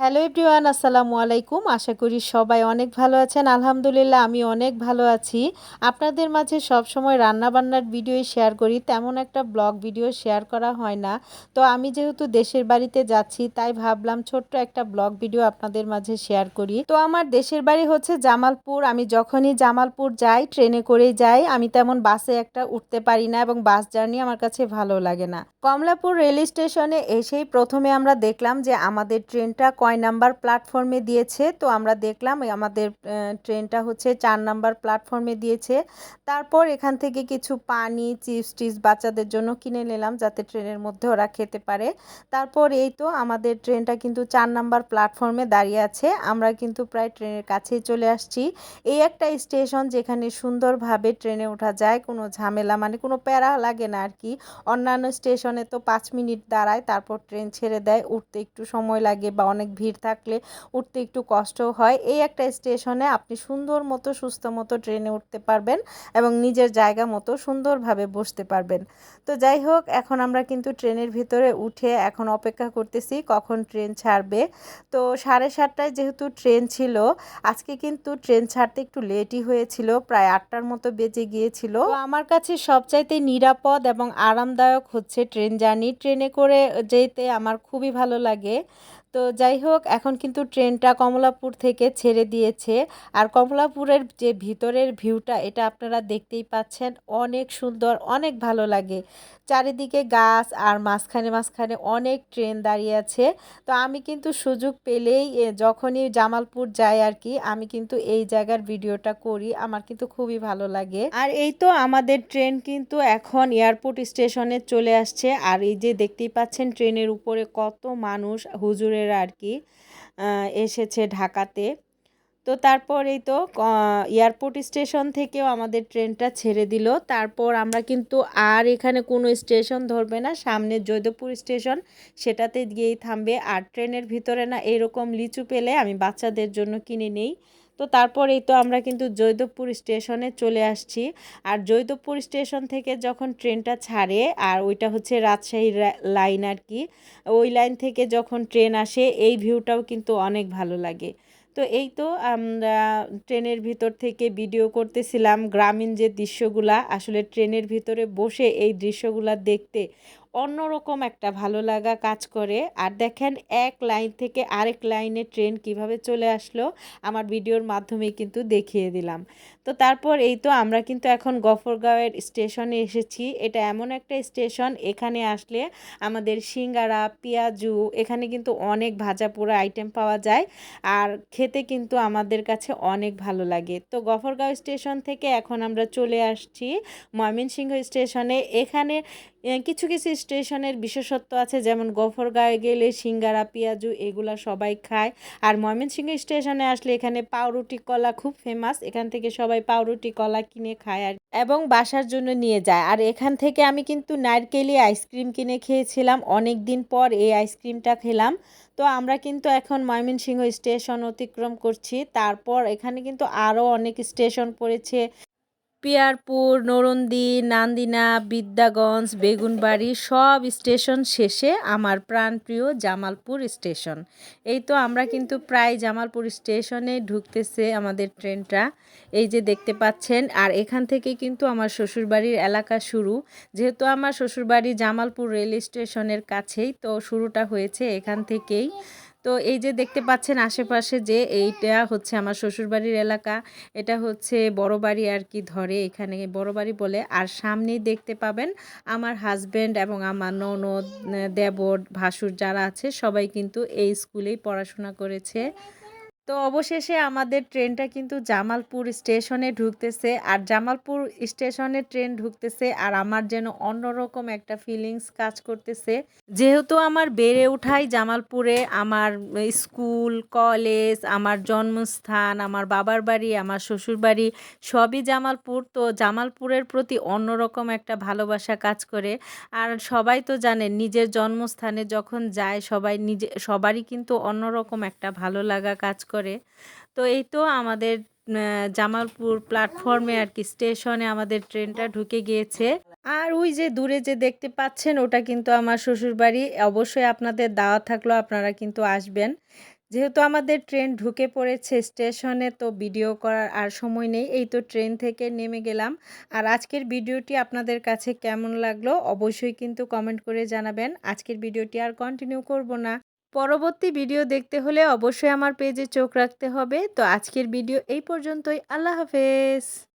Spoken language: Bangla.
হ্যালো এভরিওয়ান, আসসালামু আলাইকুম। আশা করি সবাই অনেক ভালো আছেন। আলহামদুলিল্লাহ আমি অনেক ভালো আছি। আপনাদের মাঝে সব সময় রান্নাবান্নার ভিডিও শেয়ার করি। তেমন একটা ব্লগ ভিডিও শেয়ার করা হয় না। তো আমি যেহেতু দেশের বাড়িতে যাচ্ছি, তাই ভাবলাম ছোট্ট একটা ব্লগ ভিডিও আপনাদের মাঝে শেয়ার করি। তো আমার দেশের বাড়ি হচ্ছে জামালপুর। আমি যখনই জামালপুর যাই, ট্রেনে করেই যাই, আমি তেমন বাসে একটা উঠতে পারি না এবং বাস জার্নি আমার কাছে ভালো লাগে না। কমলাপুর রেল স্টেশনে এসেই প্রথমে আমরা দেখলাম যে আমাদের ট্রেনটা কয় নাম্বার প্ল্যাটফর্মে দিয়েছে। তো আমরা দেখলাম আমাদের ট্রেনটা হচ্ছে চার নাম্বার প্ল্যাটফর্মে দিয়েছে। তারপর এখান থেকে কিছু পানি চিপস টিপস বাচ্চাদের জন্য কিনে নিলাম, যাতে ট্রেনের মধ্যে ওরা খেতে পারে। তারপর এই তো আমাদের ট্রেনটা কিন্তু চার নাম্বার প্ল্যাটফর্মে দাঁড়িয়ে আছে। আমরা কিন্তু প্রায় ট্রেনের কাছেই চলে আসছি। এই একটা স্টেশন যেখানে সুন্দরভাবে ট্রেনে ওঠা যায়, কোনো ঝামেলা মানে কোনো প্যারা লাগে না আর কি। অন্যান্য স্টেশনে তো পাঁচ মিনিট দাঁড়ায়, তারপর ট্রেন ছেড়ে দেয়, উঠতে একটু সময় লাগে বা অনেক ভিড় থাকলে উঠতে একটু কষ্ট হয়। এই একটা স্টেশনে আপনি সুন্দর মতো, সুস্থ মতো ট্রেনে উঠতে পারবেন এবং নিজের জায়গা মতো সুন্দরভাবে বসতে পারবেন। তো যাই হোক, এখন আমরা কিন্তু ট্রেনের ভিতরে উঠে এখন অপেক্ষা করতেছি কখন ট্রেন ছাড়বে। তো সাড়ে সাতটায় যেহেতু ট্রেন ছিল, আজকে কিন্তু ট্রেন ছাড়তে একটু লেটই হয়েছিল, প্রায় আটটার মতো বেজে গিয়েছিল। আমার কাছে সবচাইতে নিরাপদ এবং আরামদায়ক হচ্ছে ট্রেন জার্নি। ট্রেনে করে যেতে আমার খুবই ভালো লাগে। তো যাই হোক, এখন কিন্তু ট্রেনটা কমলাপুর থেকে ছেড়ে দিয়েছে। আর কমলাপুরের যে ভিতরের ভিউটা, এটা আপনারা দেখতেই পাচ্ছেন। অনেক সুন্দর, অনেক ভালো লাগে। চারিদিকে গাছ আর মাঝখানে মাঝখানে অনেক ট্রেন দাঁড়িয়ে আছে। তো আমি কিন্তু সুযোগ পেলেই যখনই জামালপুর যাই আর কি, আমি কিন্তু এই জায়গার ভিডিওটা করি। আমার কিন্তু খুবই ভালো লাগে। আর এই তো আমাদের ট্রেন কিন্তু এখন এয়ারপোর্ট স্টেশনে চলে আসছে। আর এই যে দেখতেই পাচ্ছেন, ট্রেনের উপরে কত মানুষ হুজুরেরা আর কি এসেছে ঢাকাতে। তো তারপর এই তো এয়ারপোর্ট স্টেশন থেকেও আমাদের ট্রেনটা ছেড়ে দিল। তারপর আমরা কিন্তু আর এখানে কোনো স্টেশন ধরবে না, সামনে জৈদপুর স্টেশন, সেটাতে গিয়েই থামবে। আর ট্রেনের ভিতরে না এরকম লিচু পেলে আমি বাচ্চাদের জন্য কিনে নেই। তো তারপর এই তো আমরা কিন্তু জৈদপুর স্টেশনে চলে আসছি। আর জৈদপুর স্টেশন থেকে যখন ট্রেনটা ছাড়ে, আর ওইটা হচ্ছে রাজশাহী লাইন আর কি, ওই লাইন থেকে যখন ট্রেন আসে, এই ভিউটাও কিন্তু অনেক ভালো লাগে। তো এই তো আমরা ট্রেনের ভিতর থেকে ভিডিও করতেছিলাম, গ্রামীণ যে দৃশ্যগুলা, আসলে ট্রেনের ভিতরে বসে এই দৃশ্যগুলা দেখতে অন্যরকম একটা ভালো লাগা কাজ করে। আর দেখেন, এক লাইন থেকে আরেক লাইনে ট্রেন কীভাবে চলে আসলো, আমার ভিডিওর মাধ্যমে কিন্তু দেখিয়ে দিলাম। তো তারপর এই তো আমরা কিন্তু এখন গফরগাঁওয়ের স্টেশনে এসেছি। এটা এমন একটা স্টেশন, এখানে আসলে আমাদের সিঙ্গারা, পেঁয়াজু, এখানে কিন্তু অনেক ভাজা পোড়া আইটেম পাওয়া যায়। আর খেতে কিন্তু আমাদের কাছে অনেক ভালো লাগে। তো গফরগাঁও স্টেশন থেকে এখন আমরা চলে আসছি ময়মনসিংহ স্টেশনে। এখানে কিছু কিছু স্টেশনের বিশেষত্ব আছে, যেমন গফরগাঁয়ে গেলে সিঙ্গারা, পেঁয়াজু এগুলা সবাই খায়। আর ময়মনসিংহ স্টেশনে আসলে এখানে পাউরুটি কলা খুব ফেমাস এখান থেকে সবাই পাউরুটি কলা কিনে খায় আর এবং বাসার জন্য নিয়ে যায়। আর এখান থেকে আমি কিন্তু নারকেলি আইসক্রিম কিনে খেয়েছিলাম অনেক দিন পর এই আইসক্রিমটা খেলাম। তো আমরা কিন্তু এখন ময়মনসিংহ স্টেশন অতিক্রম করছি। তারপর এখানে কিন্তু আরও অনেক স্টেশন পড়েছে। পিয়ারপুর, নরন্দি, নান্দিনা, বিদ্যাগঞ্জ, বেগুনবাড়ি সব স্টেশন শেষে আমার প্রাণপ্রিয় জামালপুর স্টেশন। এই তো আমরা কিন্তু প্রায় জামালপুর স্টেশনে ঢুকতেছে আমাদের ট্রেনটা। এই যে দেখতে পাচ্ছেন, আর এখান থেকে কিন্তু আমার শ্বশুরবাড়ির এলাকা শুরু। যেহেতু আমার শ্বশুরবাড়ি জামালপুর রেল স্টেশনের কাছেই, তো শুরুটা হয়েছে এখান থেকেই। তো এই যে দেখতে পাচ্ছেন আশেপাশে যে এইটা হচ্ছে আমার শ্বশুরবাড়ির এলাকা, এটা হচ্ছে বড় বাড়ি আর কি ধরে এখানে বড় বাড়ি বলে। আর সামনেই দেখতে পাবেন আমার হাজব্যান্ড এবং আমার ননদ, দেবর, ভাসুর যারা আছে সবাই কিন্তু এই স্কুলেই পড়াশোনা করেছে। তো অবশেষে আমাদের ট্রেনটা কিন্তু জামালপুর স্টেশনে ঢুকতেছে আর জামালপুর স্টেশনে ট্রেন ঢুকতেছে আর আমার যেন অন্যরকম একটা ফিলিংস কাজ করতেছে। যেহেতু আমার বেড়ে ওঠাই জামালপুরে, আমার স্কুল কলেজ আমার জন্মস্থান, আমার বাবার বাড়ি, আমার শ্বশুর বাড়ি সবই জামালপুর, তো জামালপুরের প্রতি অন্যরকম একটা ভালোবাসা কাজ করে। আর সবাই তো জানে নিজের জন্মস্থানে যখন যায় সবাই নিজে, সবারই কিন্তু অন্যরকম একটা ভালো লাগা কাজ করে। করে। তো এই তো আমাদের জামালপুর প্ল্যাটফর্মে আর কি স্টেশনে আমাদের ট্রেনটা ঢুকে গিয়েছে। আর ওই যে দূরে যে দেখতে পাচ্ছেন, ওটা কিন্তু আমার শ্বশুরবাড়ি। অবশ্যই আপনাদের দাওয়া থাকল আপনারা কিন্তু আসবেন। যেহেতু আমাদের ট্রেন ঢুকে পড়েছে স্টেশনে তো ভিডিও করার আর সময় নেই। এই তো ট্রেন থেকে নেমে গেলাম। আর আজকের ভিডিওটি আপনাদের কাছে কেমন লাগল, অবশ্যই কিন্তু কমেন্ট করে জানাবেন। আজকের ভিডিওটি আর কন্টিনিউ করব না। পরবর্তী ভিডিও দেখতে হলে অবশ্যই আমার পেজে চোখ রাখতে হবে। তো আজকের ভিডিও এই পর্যন্তই। আল্লাহ হাফেজ।